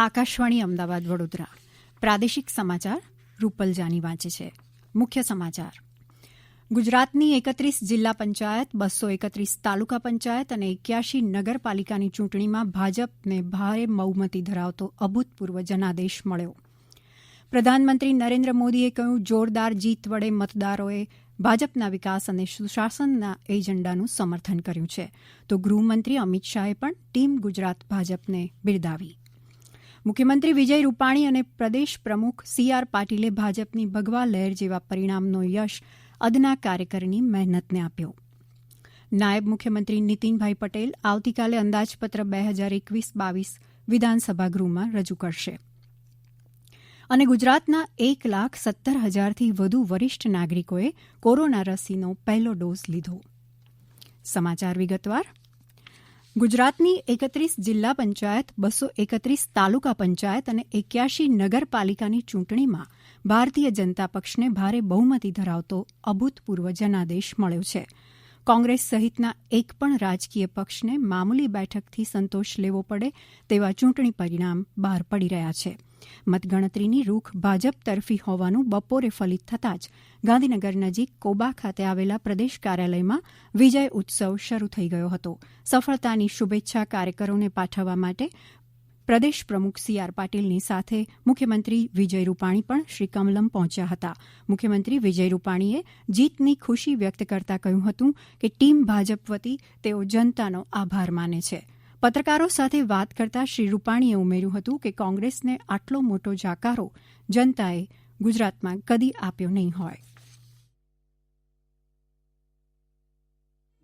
આકાશવાણી અમદાવાદ વડોદરા. પ્રાદેશિક સમાચાર રૂપલ જાની વાંચે છે. મુખ્ય સમાચાર. ગુજરાતની એકત્રીસ જિલ્લા પંચાયત, બસો એકત્રીસ તાલુકા પંચાયત અને એક્યાસી નગરપાલિકાની ચૂંટણીમાં ભાજપને ભારે બહુમતી ધરાવતો અભૂતપૂર્વ જનાદેશ મળ્યો. પ્રધાનમંત્રી નરેન્દ્ર મોદીએ કહ્યું, જોરદાર જીત વડે મતદારોએ ભાજપના વિકાસ અને સુશાસનના એજન્ડાનું સમર્થન કર્યું છે. તો ગૃહમંત્રી અમિત શાહે પણ ટીમ ગુજરાત ભાજપને બિરદાવી. મુખ્યમંત્રી વિજય રૂપાણી અને પ્રદેશ પ્રમુખ સી આર પાટીલે ભાજપની ભગવા લહેર જેવા પરિણામનો યશ અદના કાર્યકરની મહેનતને આપ્યો. નાયબ મુખ્યમંત્રી નીતિનભાઈ પટેલ આવતીકાલે અંદાજપત્ર બે હજાર એકવીસ બાવીસ વિધાનસભા ગૃહમાં રજૂ કરશે. અને ગુજરાતના એક લાખ સત્તર હજારથી વધુ વરિષ્ઠ નાગરિકોએ કોરોના રસીનો પહેલો ડોઝ લીધો. સમાચાર વિગતવાર ગુજરાતની એકત્રીસ જિલ્લા પંચાયત, બસો એકત્રીસ તાલુકા પંચાયત અને એક્યાસી નગરપાલિકાની ચૂંટણીમાં ભારતીય જનતા પક્ષને ભારે બહુમતી ધરાવતો અભૂતપૂર્વ જનાદેશ મળ્યો છે. કોંગ્રેસ સહિતના એક પણ રાજકીય પક્ષને મામૂલી બેઠકથી સંતોષ લેવો પડે તેવા ચૂંટણી પરિણામ બહાર પડી રહ્યા છે. મતગણતરીની રૂખ ભાજપ તરફી હોવાનું બપોરે ફલિત થતાં જ ગાંધીનગર નજીક કોબા ખાતે આવેલા પ્રદેશ કાર્યાલયમાં વિજય ઉત્સવ શરૂ થઈ ગયો હતો. સફળતાની શુભેચ્છા કાર્યકરોને પાઠવવા માટે પ્રદેશ પ્રમુખ સી આર પાટીલની સાથે મુખ્યમંત્રી વિજય રૂપાણી પણ શ્રી કમલમ પહોંચ્યા હતા. મુખ્યમંત્રી વિજય રૂપાણીએ જીતની ખુશી વ્યક્ત કરતા કહ્યું હતું કે ટીમ ભાજપ વતી તેઓ જનતાનો આભાર માને છે. પત્રકારો સાથે વાત કરતા શ્રી રૂપાણીએ ઉમેર્યું હતું કે કોંગ્રેસને આટલો મોટો જાકારો જનતાએ ગુજરાતમાં કદી આપ્યો નહીં હોય.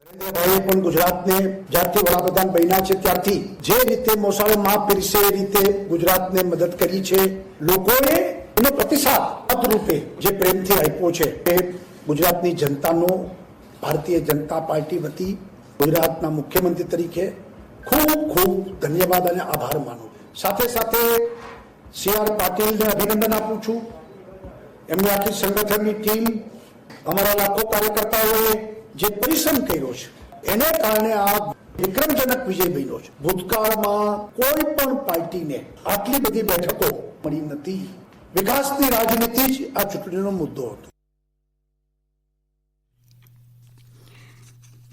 નરેન્દ્રભાઈએ પણ ગુજરાતને જ્યારથી વડાપ્રધાન બન્યા છે, ત્યારથી જે રીતે મોસાળો માં પીરસે એ રીતે ગુજરાતને મદદ કરી છે. લોકોએ એનો પ્રતિસાદ રૂપે જે પ્રેમથી આપ્યો છે એ ગુજરાતની જનતાનો, ભારતીય જનતા પાર્ટી વતી ગુજરાતના મુખ્યમંત્રી તરીકે ખૂબ ખૂબ ધન્યવાદ અને આભાર માનું. સાથે સાથે સી આર પાટીલને અભિનંદન આપું છું. એમની આખી સંગઠનની ટીમ, અમારા લાખો કાર્યકર્તાઓએ જે પરિશ્રમ કર્યો છે, એને કારણે આ વિક્રમજનક વિજય બન્યો છે. ભૂતકાળમાં કોઈ પણ પાર્ટીને આટલી બધી બેઠકો મળી નથી. વિકાસની રાજનીતિ જ આ ચૂંટણીનો મુદ્દો હતો.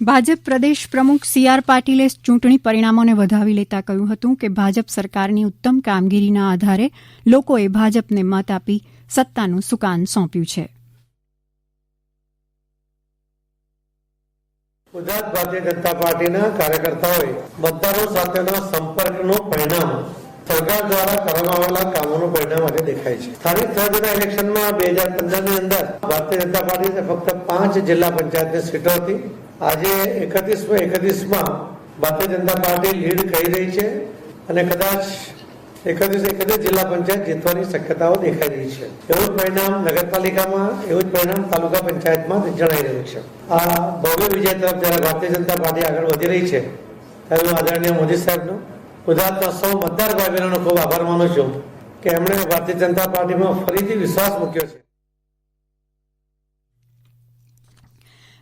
ભાજપ પ્રદેશ પ્રમુખ સી આર પાટીલે ચૂંટણી પરિણામોને વધાવી લેતા કહ્યું હતું કે ભાજપ સરકારની ઉત્તમ કામગીરીના આધારે લોકોએ ભાજપને મત આપી સત્તાનું સુકાન સોંપ્યું છે. ગુજરાત ભારતીય જનતા પાર્ટીના કાર્યકર્તાઓએ મતદારો સાથેના સંપર્કનું પરિણામ સરકાર દ્વારા કરવામાં આવેલા કામોનું પરિણામ આજે દેખાય છે. સ્થાનિક સ્વરાજ્યના ઇલેક્શનમાં બે હજાર પંદરની અંદર ભારતીય જનતા પાર્ટીને ફક્ત પાંચ જિલ્લા પંચાયતની સીટો હતી. આજે એકત્રીસમાં એકત્રીસમાં ભારતીય જનતા પાર્ટી લીડ કરી રહી છે અને કદાચ એકત્રીસ એકત્રીસ જિલ્લા પંચાયત જીતવાની શક્યતાઓ દેખાઈ રહી છે. એવું જ પરિણામ નગરપાલિકામાં, એવું જ પરિણામ તાલુકા પંચાયતમાં જણાઈ રહ્યું છે. આ ભવ્ય વિજય તરફ જ્યારે ભારતીય જનતા પાર્ટી આગળ વધી રહી છે, ત્યારે હું આદરણીય મોદી સાહેબનો, ગુજરાતના સૌ મતદાર ભાઈ બહેનોનો ખૂબ આભાર માનું છું કે એમણે ભારતીય જનતા પાર્ટીમાં ફરીથી વિશ્વાસ મૂક્યો છે.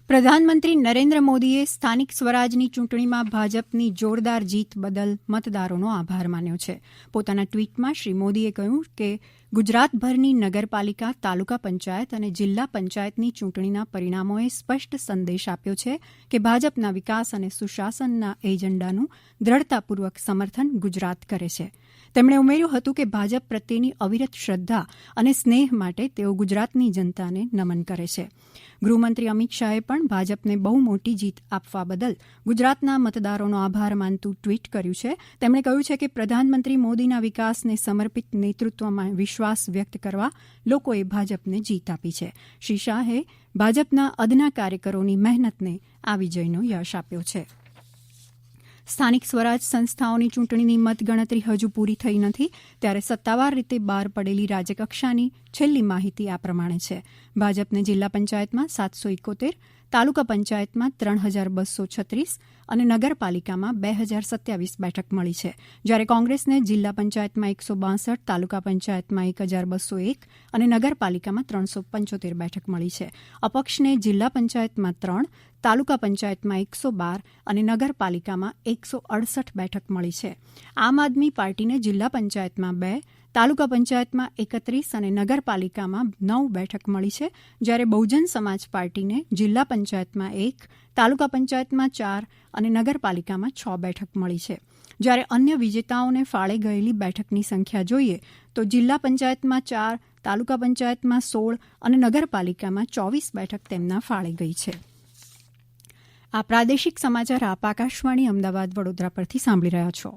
પ્રધાનમંત્રી નરેન્દ્ર મોદીએ સ્થાનિક સ્વરાજની ચૂંટણીમાં ભાજપની જોરદાર જીત બદલ મતદારોનો આભાર માન્યો છે. પોતાના ટ્વીટમાં શ્રી મોદીએ કહ્યું કે ગુજરાતભરની નગરપાલિકા, તાલુકા પંચાયત અને જિલ્લા પંચાયતની ચૂંટણીના પરિણામોએ સ્પષ્ટ સંદેશ આપ્યો છે કે ભાજપના વિકાસ અને સુશાસનના એજન્ડાનું દ્રઢતાપૂર્વક સમર્થન ગુજરાત કરે છે. તેમણે ઉમેર્યું હતું કે ભાજપ પ્રત્યેની અવિરત શ્રદ્ધા અને સ્નેહ માટે તેઓ ગુજરાતની જનતાને નમન કરે છે. ગૃહમંત્રી અમિત શાહે પણ ભાજપને બહુ મોટી જીત આપવા બદલ ગુજરાતના મતદારોનો આભાર માનતું ટ્વીટ કર્યું છે. તેમણે કહ્યું છે કે પ્રધાનમંત્રી મોદીના વિકાસને સમર્પિત નેતૃત્વમાં વિશ્વાસ વ્યક્ત કરવા લોકોએ ભાજપને જીત આપી છે. શ્રી શાહે ભાજપના અદના કાર્યકરોની મહેનતને આ વિજયનો યશ આપ્યો છે. સ્થાનિક સ્વરાજ સંસ્થાઓની ચૂંટણીની મતગણતરી હજુ પૂરી થઈ નથી, ત્યારે સત્તાવાર રીતે બહાર પડેલી રાજ્યકક્ષાની છેલ્લી માહિતી આ પ્રમાણે છે. ભાજપને જિલ્લા પંચાયતમાં સાતસો ઇકોતેર તાલુકા પંચાયતમાં ત્રણ હજાર બસો છત્રીસ અને નગરપાલિકામાં બે હજાર સત્યાવીસ બેઠક મળી છે. જ્યારે કોંગ્રેસને જિલ્લા પંચાયતમાં એકસો બાસઠ, તાલુકા પંચાયતમાં એક હજાર બસો એક અને નગરપાલિકામાં ત્રણસો પંચોતેર બેઠક મળી છે. અપક્ષને જિલ્લા પંચાયતમાં ત્રણ તાલુકા પંચાયતમાં એકસો બાર અને નગરપાલિકામાં એકસો અડસઠ બેઠક મળી છે. આમ આદમી પાર્ટીને જિલ્લા પંચાયતમાં બે, તાલુકા પંચાયતમાં એકત્રીસ અને નગરપાલિકામાં નવ બેઠક મળી છે, જ્યારે બહુજન સમાજ પાર્ટીને જિલ્લા પંચાયતમાં એક, તાલુકા પંચાયતમાં ચાર અને નગરપાલિકામાં છ બેઠક મળી છે. જ્યારે અન્ય વિજેતાઓને ફાળે ગયેલી બેઠકની સંખ્યા જોઈએ, તો જિલ્લા પંચાયતમાં ચાર, તાલુકા પંચાયતમાં સોળ અને નગરપાલિકામાં ચોવીસ બેઠક તેમના ફાળે ગઈ છે. આ પ્રાદેશિક સમાચાર આપ આકાશવાણી અમદાવાદ વડોદરા પરથી સાંભળી રહ્યા છો.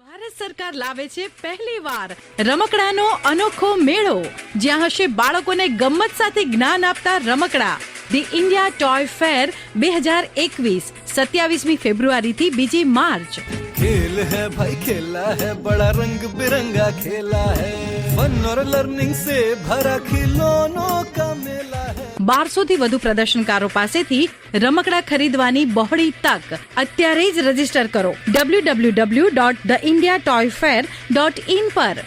ભારત સરકાર લાવે છે પહેલી વાર રમકડાનો અનોખો મેળો. જ્યાં હશે બાળકોને ગમત સાથે જ્ઞાન આપતા રમકડા. ધી ઇન્ડિયા ટોય ફેર બે હજાર એકવીસ સત્યાવીસમી ફેબ્રુઆરીથી બીજી માર્ચ. ખેલ હૈ ભાઈ ખેલા હૈ બડા રંગ બિરંગા ખેલા હૈ. ફન ઓર બારસોથી વધુ પ્રદર્શનકારો પાસેથી રમકડા ખરીદવાની બહોળી તક અત્યારે જ રજિસ્ટર કરો W W W dot the India toy fair dot in પર.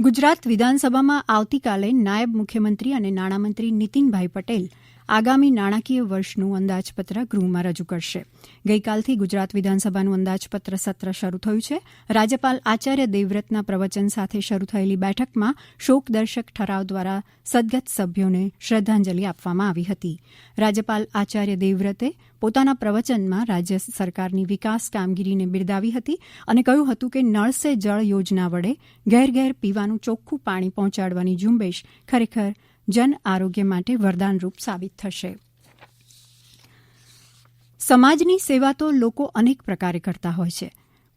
ગુજરાત વિધાનસભામાં આવતીકાલે નાયબ મુખ્યમંત્રી અને નાણામંત્રી નીતિનભાઈ પટેલ આગામી નાણાકીય વર્ષનું અંદાજપત્ર ગૃહમાં રજૂ કરશે. ગઈકાલથી ગુજરાત વિધાનસભાનું અંદાજપત્ર સત્ર શરૂ થયું છે. રાજ્યપાલ આચાર્ય દેવવ્રતના પ્રવચન સાથે શરૂ થયેલી બેઠકમાં શોકદર્શક ઠરાવ દ્વારા સદગત સભ્યોને શ્રદ્ધાંજલિ આપવામાં આવી હતી. રાજ્યપાલ આચાર્ય દેવવ્રતે પોતાના પ્રવચનમાં રાજ્ય સરકારની વિકાસ કામગીરીને બિરદાવી હતી અને કહ્યું હતું કે નળ સે જળ યોજના વડે ઘેર ઘેર પીવાનું ચોખ્ખું પાણી પહોંચાડવાની ઝુંબેશ ખરેખર જન આરોગ્ય માટે વરદાનરૂપ સાબિત થશે. સમાજની સેવા તો લોકો અનેક પ્રકારે કરતા હોય છે,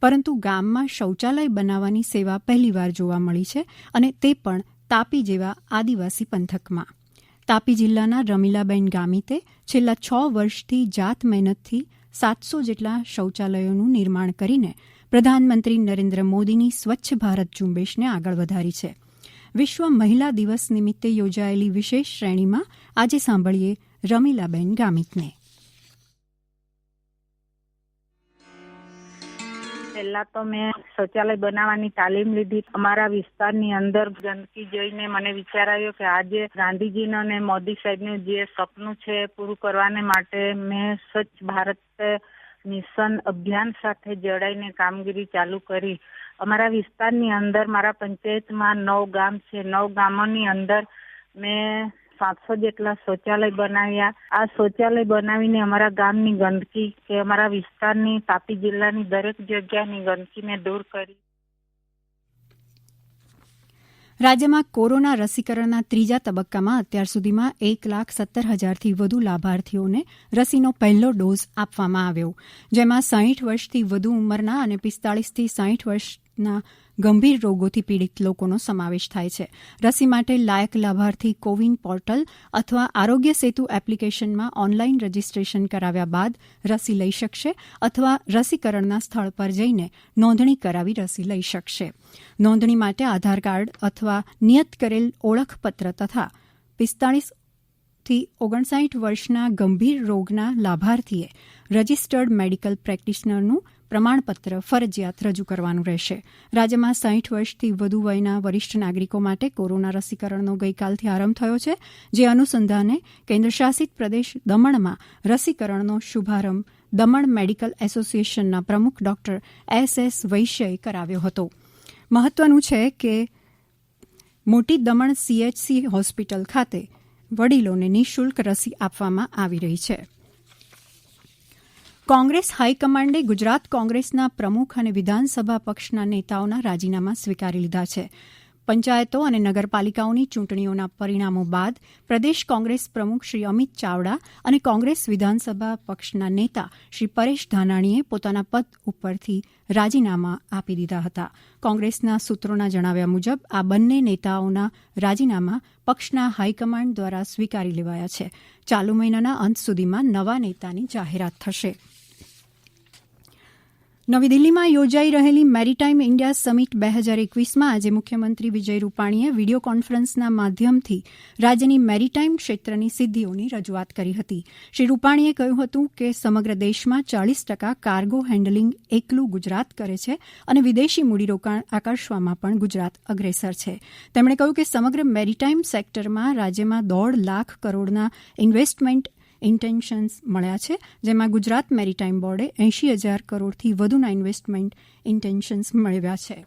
પરંતુ ગામમાં શૌચાલય બનાવવાની સેવા પહેલીવાર જોવા મળી છે અને તે પણ તાપી જેવા આદિવાસી પંથકમાં. તાપી જિલ્લાના રમીલાબેન ગામિતે છેલ્લા છ વર્ષથી જાત મહેનતથી સાતસો જેટલા શૌચાલયોનું નિર્માણ કરીને પ્રધાનમંત્રી નરેન્દ્ર મોદીની સ્વચ્છ ભારત ઝુંબેશને આગળ વધારી છે. વિશ્વ મહિલા દિવસ નિમિત્તે યોજાયેલી વિશેષ શ્રેણીમાં આજે સાંભળીએ રમીલાબેન ગામિતને. પહેલા તો મેં શૌચાલય બનાવવાની તાલીમ લીધી. અમારા વિસ્તારની અંદર ગંદકી જોઈને મને વિચાર આવ્યો કે આજે ગાંધીજીનું અને મોદી સાહેબનું જે સપનું છે પૂરું કરવાને માટે મેં સ્વચ્છ ભારત મિશન અભિયાન સાથે જોડાઈને કામગીરી ચાલુ કરી. અમારા વિસ્તારની અંદર, મારા પંચાયતમાં નવ ગામ છે. નવ ગામોની અંદર મેં સાતસો જેટલા શૌચાલય બનાવ્યા. આ શૌચાલય બનાવીને અમારા ગામની ગંદકી કે અમારા વિસ્તારની તાપી જિલ્લાની દરેક જગ્યાની ગંદકીને દૂર કરી. રાજ્યમાં કોરોના રસીકરણના ત્રીજા તબક્કામાં અત્યાર સુધીમાં એક લાખ સત્તર હજારથી વધુ લાભાર્થીઓને રસીનો પહેલો ડોઝ આપવામાં આવ્યો. જેમાં સાહીઠ વર્ષથી વધુ ઉંમરના અને પિસ્તાળીસથી સાહીઠ વર્ષના ગંભીર રોગોથી પીડિત લોકોનો સમાવેશ થાય છે. રસી માટે લાયક લાભાર્થી કોવિન પોર્ટલ અથવા આરોગ્ય સેતુ એપ્લિકેશનમાં ઓનલાઇન રજીસ્ટ્રેશન કરાવ્યા બાદ રસી લઈ શકશે અથવા રસીકરણના સ્થળ પર જઈને નોંધણી કરાવી રસી લઈ શકશે. નોંધણી માટે આધાર કાર્ડ અથવા નિયત કરેલ ઓળખપત્ર તથા પિસ્તાળીસથી ઓગણસાઠ વર્ષના ગંભીર રોગના લાભાર્થીએ રજિસ્ટર્ડ મેડિકલ પ્રેક્ટિશનરનું પ્રમાણપત્ર ફરજિયાત રજૂ કરવાનું રહેશે. રાજ્યમાં સાહીઠ વર્ષથી વધુ વયના વરિષ્ઠ નાગરિકો માટે કોરોના રસીકરણનો ગઈકાલથી આરંભ થયો છે, જે અનુસંધાને કેન્દ્રશાસિત પ્રદેશ દમણમાં રસીકરણનો શુભારંભ દમણ મેડિકલ એસોસિએશનના પ્રમુખ ડોક્ટર એસ એસ વૈશ્યએ કરાવ્યો હતો. મહત્વનું છે કે મોટી દમણ સીએચસી હોસ્પિટલ ખાતે વડીલોને નિઃશુલ્ક રસી આપવામાં આવી રહી છે. કોંગ્રેસ હાઈકમાન્ડે ગુજરાત કોંગ્રેસના પ્રમુખ અને વિધાનસભા પક્ષના નેતાઓના રાજીનામા સ્વીકારી લીધા છે. પંચાયતો અને નગરપાલિકાઓની ચૂંટણીઓના પરિણામો બાદ પ્રદેશ કોંગ્રેસ પ્રમુખ શ્રી અમિત ચાવડા અને કોંગ્રેસ વિધાનસભા પક્ષના નેતા શ્રી પરેશ ધાનાણીએ પોતાના પદ ઉપરથી રાજીનામા આપી દીધા હતા. કોંગ્રેસના સૂત્રોના જણાવ્યા મુજબ, આ બંને નેતાઓના રાજીનામા પક્ષના હાઈકમાન્ડ દ્વારા સ્વીકારી લેવાયા છે. ચાલુ મહિનાના અંત સુધીમાં નવા નેતાની જાહેરાત થશે. નવી દિલ્હીમાં યોજાઈ રહેલી મેરીટાઈમ ઇન્ડિયા સમિટ બે હજાર એકવીસમાં આજે મુખ્યમંત્રી વિજય રૂપાણીએ વીડિયો કોન્ફરન્સના માધ્યમથી રાજ્યની મેરીટાઈમ ક્ષેત્રની સિદ્ધિઓની રજૂઆત કરી હતી. શ્રી રૂપાણીએ કહ્યું હતું કે સમગ્ર દેશમાં ચાલીસ ટકા કાર્ગો હેન્ડલિંગ એકલું ગુજરાત કરે છે અને વિદેશી મૂડીરોકાણ આકર્ષવામાં પણ ગુજરાત અગ્રેસર છે. તેમણે કહ્યું કે સમગ્ર મેરીટાઈમ સેક્ટરમાં રાજ્યમાં દોઢ લાખ કરોડના ઇન્વેસ્ટમેન્ટ ઇન્ટેન્શન્સ મળ્યા છે, જેમાં ગુજરાત મેરીટાઈમ બોર્ડે એંશી હજાર કરોડથી વધુના ઇન્વેસ્ટમેન્ટ ઇન્ટેન્શન્સ મેળવ્યા છે.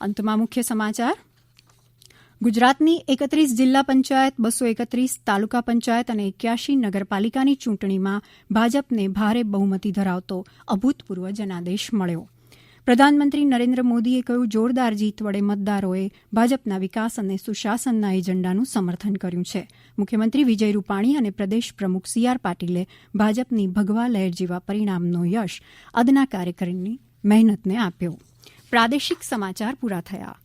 અંતમાં મુખ્ય સમાચાર. ગુજરાતની એકત્રીસ જિલ્લા પંચાયત, બસો એકત્રીસ તાલુકા પંચાયત અને એક્યાસી નગરપાલિકાની ચૂંટણીમાં ભાજપને ભારે બહુમતી ધરાવતો અભૂતપૂર્વ જનાદેશ મળ્યો. પ્રધાનમંત્રી નરેન્દ્ર મોદીએ કહ્યું, જોરદાર જીત વડે મતદારોએ ભાજપના વિકાસ અને સુશાસનના એજન્ડાનું સમર્થન કર્યું છે. મુખ્યમંત્રી વિજય રૂપાણી અને પ્રદેશ પ્રમુખ સી આર પાટીલે ભાજપની ભગવા લહેર જેવા પરિણામનો યશ અદના કાર્યકરની મહેનતને આપ્યો. પ્રાદેશિક સમાચાર પૂરા થયા.